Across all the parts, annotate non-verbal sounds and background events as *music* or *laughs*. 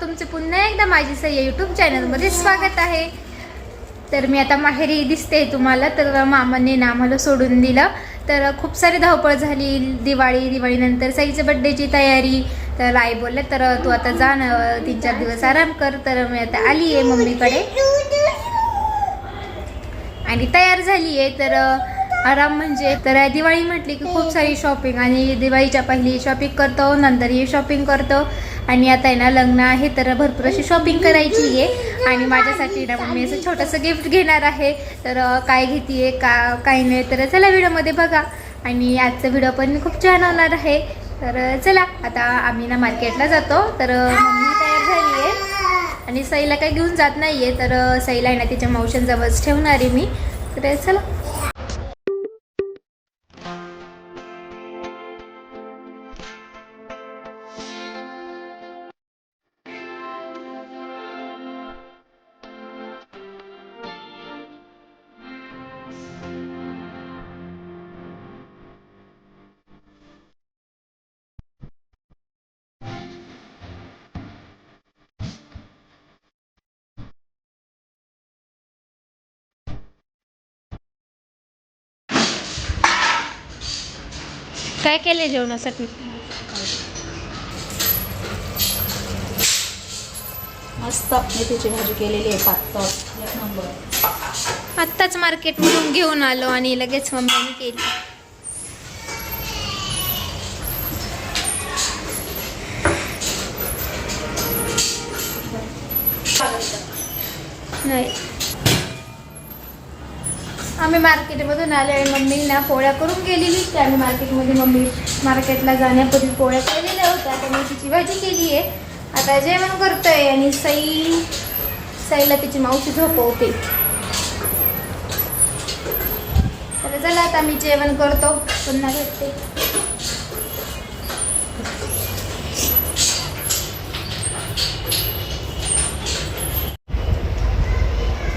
तुमचं पुन्हा एकदा माझी सह्य यूट्यूब चॅनलमध्ये स्वागत आहे. तर मी आता माहेरी दिसते तुम्हाला तर मामाने ना आम्हाला सोडून दिलं. तर खूप सारी धावपळ झाली दिवाळी दिवाळीनंतर सईच्या बड्डेची तयारी. तर आई बोलले तर तू आता जा ना तीन चार दिवस आराम कर. तर मी आता आली आहे मम्मीकडे. आणि तयार झाली आहे तर आराम म्हणजे तर दिवाळी म्हटली की खूप सारी शॉपिंग आणि दिवाळीच्या पहिली शॉपिंग करतो नंतर हे शॉपिंग करतो. आणि आता आहे ना लग्न आहे तर भरपूर अशी शॉपिंग करायची आहे. आणि माझ्यासाठी ना मी असं छोटंसं गिफ्ट घेणार आहे. तर काय घेते का काय नाही तर चला व्हिडिओमध्ये बघा. आणि आजचा व्हिडिओ पण खूप छान होणार आहे. तर चला आता आम्ही ना मार्केटला जातो. तर मम्मी तयार झाली आहे. आणि सईला काही घेऊन जात नाहीये. तर सईला आहे ना तिच्या मावशांजवळच ठेवणार आहे मी. तर चला. काय केले जेवणासाठी? मस्त. मेथीची भाजी केलेली आहे पातळ. एक नंबर. आत्ताच मार्केटमधून घेऊन आलो आणि लगेच मम्मीने केली. नाही. आम्ही मार्केटमधून आलो आणि मम्मी ना पोळ्या करून गेलेली. की आम्ही मार्केटमध्ये मम्मी मार्केटला जाण्यापूर्वी पोळ्या केलेल्या होत्या. आता तिची भाजी केली आहे. आता जेवण करतोय आणि सई सईला तिची मावशी झोपवते. तर चला आता मी जेवण करतो. पुन्हा भेटते.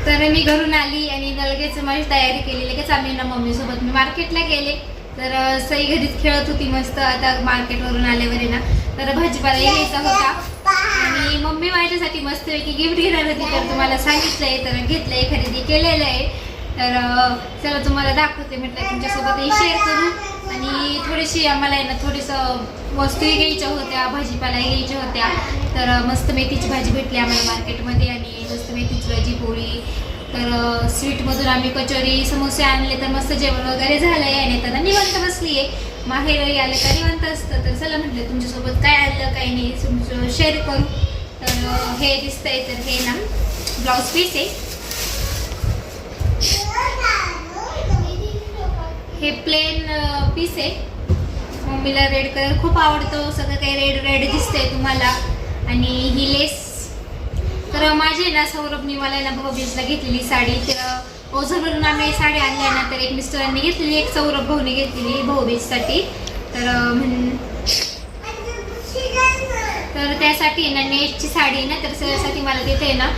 तर मी घरून आली. आणि लगेच माझी तयारी केली. लगेच आम्ही ना मम्मीसोबत मी मार्केटला गेले. तर सई घरीच खेळत होती मस्त. आता मार्केटवरून आल्यावर आहे ना. तर भाजीपाला घ्यायचा होता. आणि मम्मी माझ्यासाठी मस्तपैकी गिफ्ट घेणार होती. तर तुम्हाला सांगितलंय तर घेतलंय खरेदी केलेलं आहे. तर चला तुम्हाला दाखवते म्हटलं तुमच्यासोबतही शेअर करू आणि थोडीशी आम्हाला आहे ना थोडीसं वस्तूही घ्यायच्या होत्या. भाजीपालाही घ्यायच्या होत्या. तर मस्त मेथीची भाजी भेटली आम्हाला मार्केटमध्ये. आणि मस्त मेथीची भाजी पोळी तर स्वीटमधून आम्ही कचोरी समोसे आणले तर मस्त जेवण वगैरे झालं आहे आणि आता निवांत बसली आहे माहेरही आले का निवांत असतं. तर चला म्हटलं तुमच्यासोबत काय आणलं काही नाही तुमचं शेअर करू. तर हे दिसतंय तर हे ना ब्लाऊज पीस आहे. हे प्लेन पीस आहे. मम्मीला रेड कलर खूप आवडतो. सगळं काही रेड रेड दिसतंय तुम्हाला. आणि ही लेस तर माझी ना सौरभनी मला ना भाऊबीजला घेतलेली साडी. तर ओझरवरून आम्ही साडी आणल्या ना तर एक मिस्टरांनी घेतलेली एक सौरभ भाऊने घेतलेली भाऊबीजसाठी तर तर त्यासाठी ना नेटची साडी आहे ना तर त्यासाठी मला तिथे ना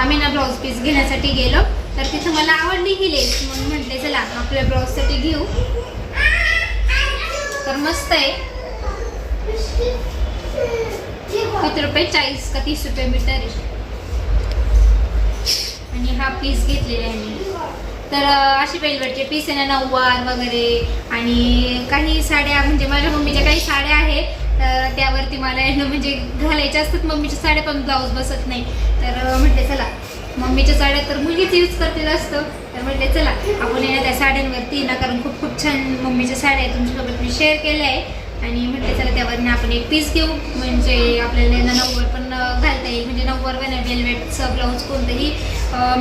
आम्ही ना ब्लाऊज पीस घेण्यासाठी गेलो. तर तिथं मला आवडली ही लेस म्हणून म्हटले चला आपल्या ब्लाऊजसाठी घेऊ. तर मस्त आहे. किती रुपये? चाळीस का तीस रुपये मीटर आहे. आणि हा पीस घेतलेला आहे मी. तर अशी बेलवेटचे पीस आहे ना नऊवार वगैरे आणि काही साड्या म्हणजे माझ्या मम्मीच्या काही साड्या आहेत. तर त्यावरती मला आहे ना म्हणजे घालायच्या असतात. मम्मीच्या साड्या पण ब्लाऊज बसत नाही. तर अं, म्हटले चला. मम्मीच्या साड्या तर मुलगीच यूज करतील असतं. तर म्हटले चला आपण आहे ना त्या साड्यांवरती ना कारण खूप खूप छान मम्मीच्या साड्या आहेत. तुमच्यासोबत मी शेअर केल्या आहे आणि म्हटलं चला त्यावरनं आपण एक पीस घेऊ. म्हणजे आपल्याला नऊवर पण घालता येईल. म्हणजे नऊवर पण वेलवेटचं ब्लाऊज कोणतंही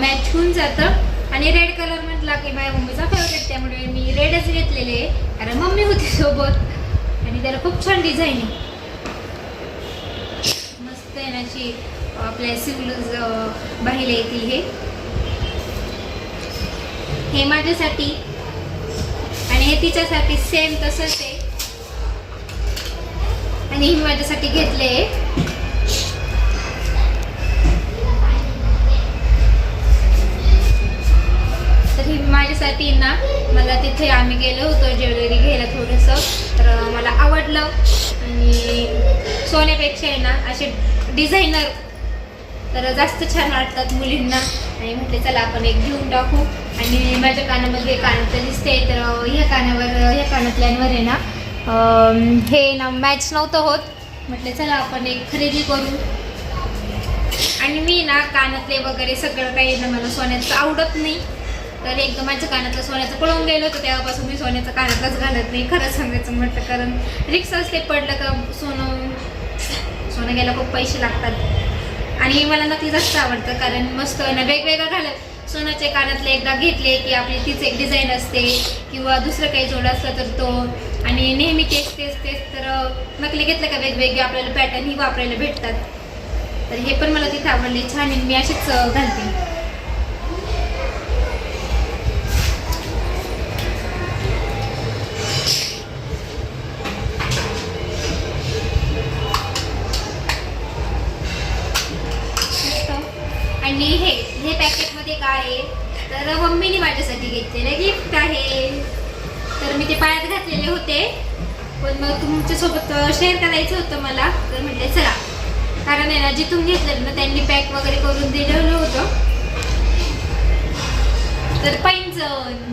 मॅच होऊन जातं. आणि रेड कलर म्हटला की माझ्या मम्मीचा फेवरेट त्यामुळे मी रेडच घेतलेले आहे. कारण मम्मी होती सोबत. आणि त्याला खूप छान डिझाईन आहे. मस्त आहे ना अशी आपल्या सिव्हलूज बाहेर येतील हे. हे माझ्यासाठी. आणि हे तिच्यासाठी सेम तसंच आहे. आणि ही माझ्यासाठी घेतले. तर ही माझ्यासाठी ना मला तिथे आम्ही गेलो होतो ज्वेलरी घ्यायला थोडंसं. तर मला आवडलं. आणि सोन्यापेक्षा आहे ना असे डिझायनर. तर जास्त छान वाटतात मुलींना. आणि म्हटले चला आपण एक घेऊन टाकू. आणि माझ्या कानामध्ये कानातलं दिसते तर ह्या कानावर ह्या कानातल्यांवर आहे ना हे ना मॅच नव्हतं होत. म्हटले चला आपण एक खरेदी करू. आणि मी ना कानातले वगैरे सगळं काही ना मला सोन्याचं आवडत नाही. तर एकदम माझ्या कानातलं सोन्याचं पळून गेलं होतं तेव्हापासून मी सोन्याचं कानातलंच घालत नाही खरं सांगायचं म्हटलं कारण रिक्स असते पडलं का सोनं सोनं घ्यायला खूप पैसे लागतात. आणि मला नक्की जास्त आवडतं कारण मस्त ना वेगवेगळं घालत. सोन्याचे कानातले एकदा घेतले की आपली तीच एक डिझाईन असते किंवा दुसरं काही जोड असलं तर तो. आणि नेहमी तेच तेच तेच तर नकली घेतलं का वेगवेगळे आपल्याला पॅटर्न ही वापरायला भेटतात. तर हे पण मला तिथे आवडले. छान आहे. मी अशीच घालते. आणि हे हे पॅकेटमध्ये काय आहे. तर मम्मीने माझ्यासाठी घेतलेलं गिफ्ट आहे. तर मी ते पायात घातलेले होते. पण मग तुमच्यासोबत शेअर करायचं होतं मला. तर म्हटलं चला. कारण आहे ना जिथून घेतलं ना त्यांनी पॅक वगैरे करून दिलेलं होतं. तर पैंजण.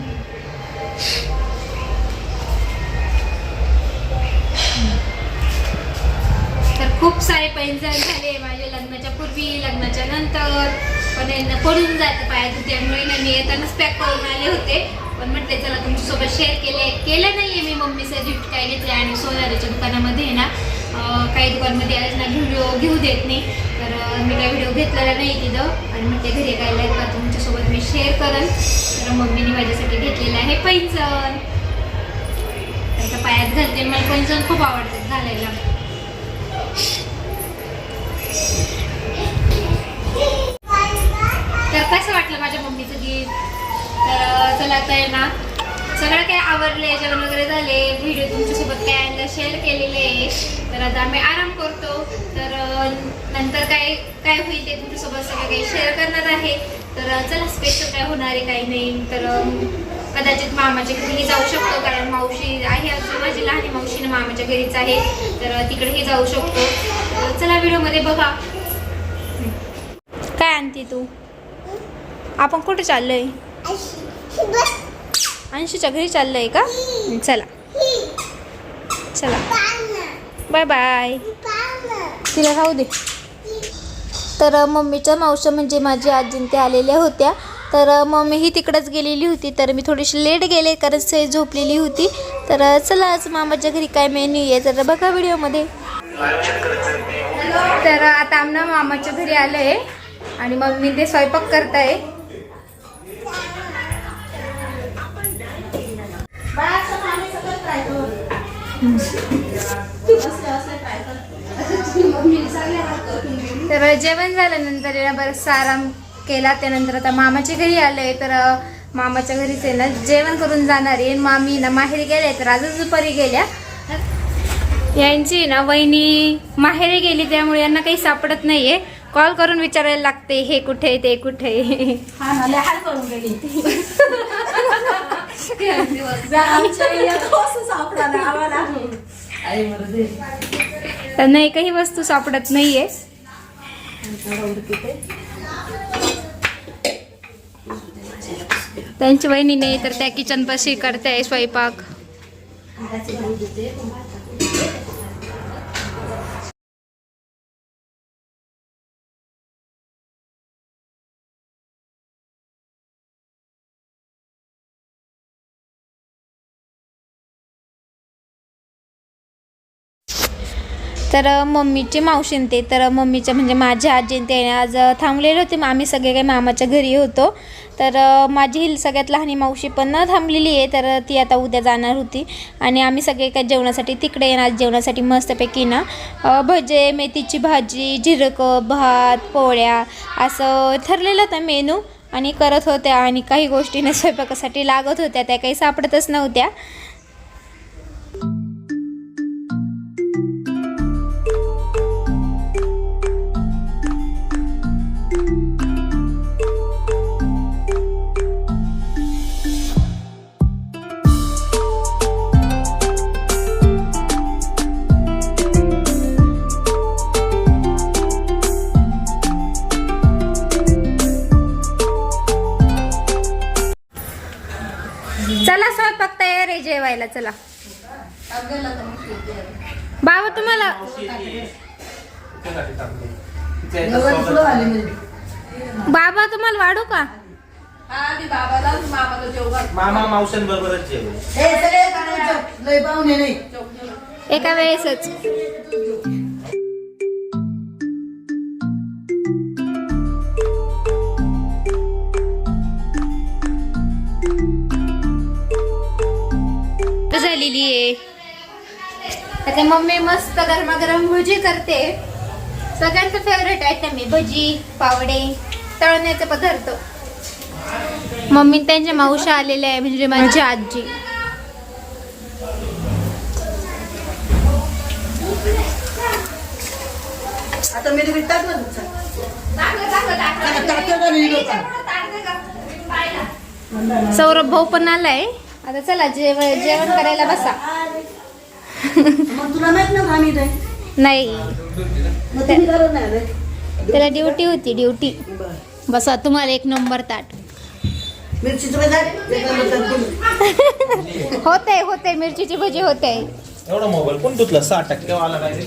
तर खूप सारे पैंजण झाले माझ्या लग्नाच्या पूर्वी लग्नाच्या नंतर. पण यांना पडून जातं पायात त्यामुळे मी येतानाच पॅक करून आले होते. पण म्हटले चला तुमच्यासोबत शेअर केले केलं नाही आहे मी मम्मीचं गिफ्ट काय घेतले आणि सोनाराच्या दुकानामध्ये आहे ना काही दुकानमध्ये आज ना व्हिडिओ घेऊ देत नाही. तर मी काय व्हिडिओ घेतलेला नाही तिथं. आणि म्हटले घरी काय लाईक का तुमच्यासोबत मी शेअर करेन. तर मम्मीने माझ्यासाठी घेतलेलं आहे पैंजण. त्याच्या पायात घालते मला पैंजण खूप आवडतात घालायला. तर कसं वाटलं माझ्या मम्मीचं गीत तर चला आता आहे ना. सगळं काय आवडले जेवण वगैरे झाले? व्हिडिओ तुमच्यासोबत काय आणलं शेअर केलेले आहे. तर आता आम्ही आराम करतो. तर नंतर काय काय होईल ते तुमच्यासोबत सगळं काही शेअर करणार आहे. तर चला स्पेशल काय होणार आहे काही नाही. तर कदाचित मामाच्या घरीही जाऊ शकतो कारण मावशी आहे अजून. माझी लहान मावशी ना मामाच्या घरीच आहे. तर तिकडेही जाऊ शकतो. चला व्हिडिओमध्ये बघा. काय आणते तू? आपण कुठे चाललोय? अंशूच्या घरी चाललंय का? चला. चला. बाय बाय तिला राहू दे. तर मम्मीच्या मावशा म्हणजे माझी आजी ते आलेल्या होत्या. तर मम्मीही मम्मी ही तिकडंच गेलेली होती. तर मी थोडीशी लेट गेले कारण सई झोपलेली होती. तर चला आज मामाच्या घरी काय मेन्यू आहे तर बघा व्हिडिओमध्ये. तर आता आमना मामाच्या घरी आलं आहे आणि मम्मी ते स्वयंपाक करताय. तर जेवण झाल्यानंतर ना बरंचसा आराम केला त्यानंतर आता मामाच्या घरी आलोय तर मामाच्या घरीच आहे ना जेवण करून जाणार आहे. मामी ना माहेरी गेले तर आजच दुपारी गेल्या. यांची ना वहिनी माहेरी गेली त्यामुळे यांना काही सापडत नाहीये. कॉल करून विचारायला लागते हे कुठे ते कुठे *laughs* नाही काही वस्तू सापडत नाहीये. त्यांची वहिनी नाही तर त्या किचन पाशी करते स्वयंपाक. तर मम्मीची मम्मीचे मावशीन ते तर मम्मीच्या म्हणजे माझ्या आजीन ते आज थांबलेले होते. मग आम्ही सगळे काही मामाच्या घरी होतो. तर माझी ही सगळ्यात लहानी मावशी पण न थांबलेली आहे. तर ती आता उद्या जाणार होती. आणि आम्ही सगळे काय जेवणासाठी तिकडे येणार जेवणासाठी मस्तपैकी ना भजे मेथीची भाजी झिरकं भात पोळ्या असं ठरलेलं होतं मेनू. आणि करत होत्या आणि काही गोष्टीने स्वयंपाकासाठी लागत होत्या त्या काही सापडतच नव्हत्या. चला. बाबा तुम्हाला बाबा तुम्हाला वाढू का? मामा पाहुणे नाही. एका वेळेसच. झालेली आहे. आता मम्मी मस्त गरमागरम भजी करते. सगळ्यांचं फेवरेट आयटम आहे भजी पावडे तळण्याचे पदार्थ. मम्मी त्यांच्या मावशा आलेल्या आहे म्हणजे माझी आजी. आता मी तुम्ही टाकलं. सौरभ भाऊ पण आलाय. आता चला जेव जेवण करायला बसा. मग तुला माहीत नाही. त्याला ड्युटी होती ड्युटी. बसा तुम्हाला एक नंबर ताट. होते होते मिरचीची भजी होते एवढा मोबाईल कोण धुतला? सहा टक्केवाला काय रे?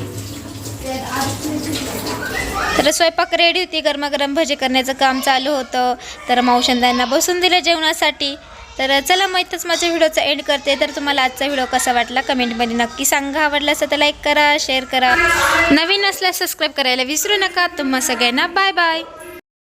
तर स्वयंपाक रेडी होती गरमागरम भजी करण्याचं काम चालू होतं. तर मावशंदांना बसून दिलं जेवणासाठी. तर चला मग इथंच माझ्या व्हिडिओचा एंड करते. तर तुम्हाला आजचा व्हिडिओ कसा वाटला कमेंटमध्ये नक्की सांगा. आवडला असं तर लाईक करा शेअर करा. नवीन असल्यास सबस्क्राईब करायला विसरू नका. तुम्हा सगळ्यांना बाय बाय